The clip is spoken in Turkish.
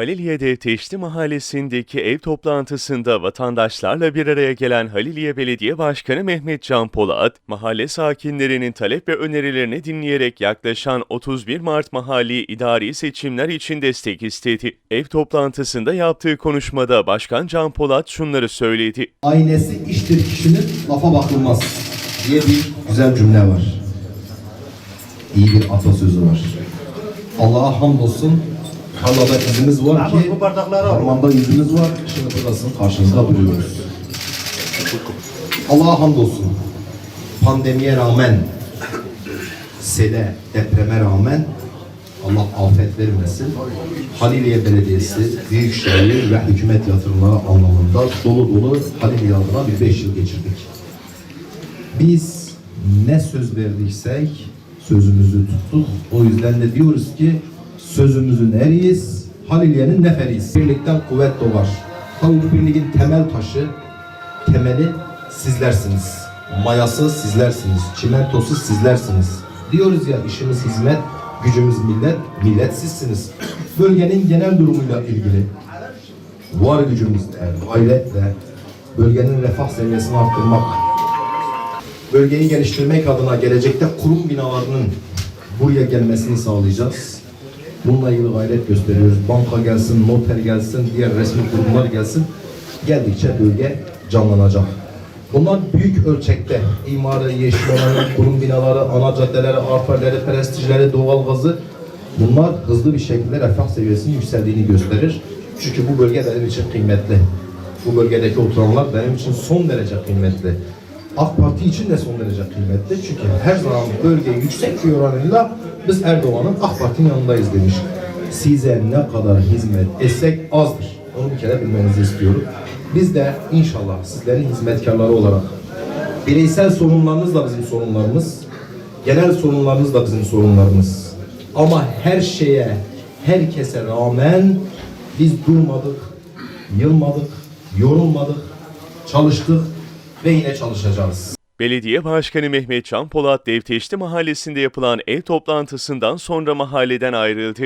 Haliliye'de Teşli Mahallesi'ndeki ev toplantısında vatandaşlarla bir araya gelen Haliliye Belediye Başkanı Mehmet Can Polat, mahalle sakinlerinin talep ve önerilerini dinleyerek yaklaşan 31 Mart mahalli idari seçimler için destek istedi. Ev toplantısında yaptığı konuşmada Başkan Can Polat şunları söyledi. Aynesi iştir kişinin lafa bakılmaz diye bir güzel cümle var. İyi bir atasözü var. Allah'a hamdolsun tarlada izimiz var ki harmanda yüzümüz var. Şimdi buradasın karşınızda duruyoruz. Allah'a hamdolsun. Pandemiye rağmen sele, depreme rağmen Allah afet vermesin. Haliliye Belediyesi, Büyükşehir ve hükümet yatırımları anlamında dolu dolu Haliliye adına bir beş yıl geçirdik. Biz ne söz verdiysek sözümüzü tuttuk. O yüzden de diyoruz ki sözümüzün eriyiz, Haliliye'nin neferiyiz. Birlikten kuvvet doğar. Tabii bu birliğin temel taşı, temeli sizlersiniz. Mayası sizlersiniz. Çimentosu sizlersiniz. Diyoruz ya işimiz hizmet, gücümüz millet, millet sizsiniz. Bölgenin genel durumuyla ilgili var gücümüzle, gayretle bölgenin refah seviyesini arttırmak, bölgeyi geliştirmek adına gelecekte kurum binalarının buraya gelmesini sağlayacağız. Bununla ilgili gayret gösteriyoruz. Banka gelsin, noter gelsin, diğer resmi kurumlar gelsin. Geldikçe bölge canlanacak. Bunlar büyük ölçekte imarı, yeşil alanı, kurum binaları, ana caddeleri, arterleri, prestijleri, doğalgazı bunlar hızlı bir şekilde refah seviyesinin yükseldiğini gösterir. Çünkü bu bölge benim için kıymetli. Bu bölgedeki oturanlar benim için son derece kıymetli. AK Parti için de son derece kıymetli. Çünkü her zaman bölge yüksek bir oranıyla biz Erdoğan'ın AK Parti'nin yanındayız demiş. Size ne kadar hizmet etsek azdır. Onu bir kere bilmenizi istiyorum. Biz de inşallah sizlerin hizmetkarları olarak bireysel sorunlarınız da bizim sorunlarımız, genel sorunlarınız da bizim sorunlarımız. Ama her şeye, herkese rağmen biz durmadık, yılmadık, yorulmadık, çalıştık ve yine çalışacağız. Belediye Başkanı Mehmet Can Polat Devteşli Mahallesi'nde yapılan ev toplantısından sonra mahalleden ayrıldı.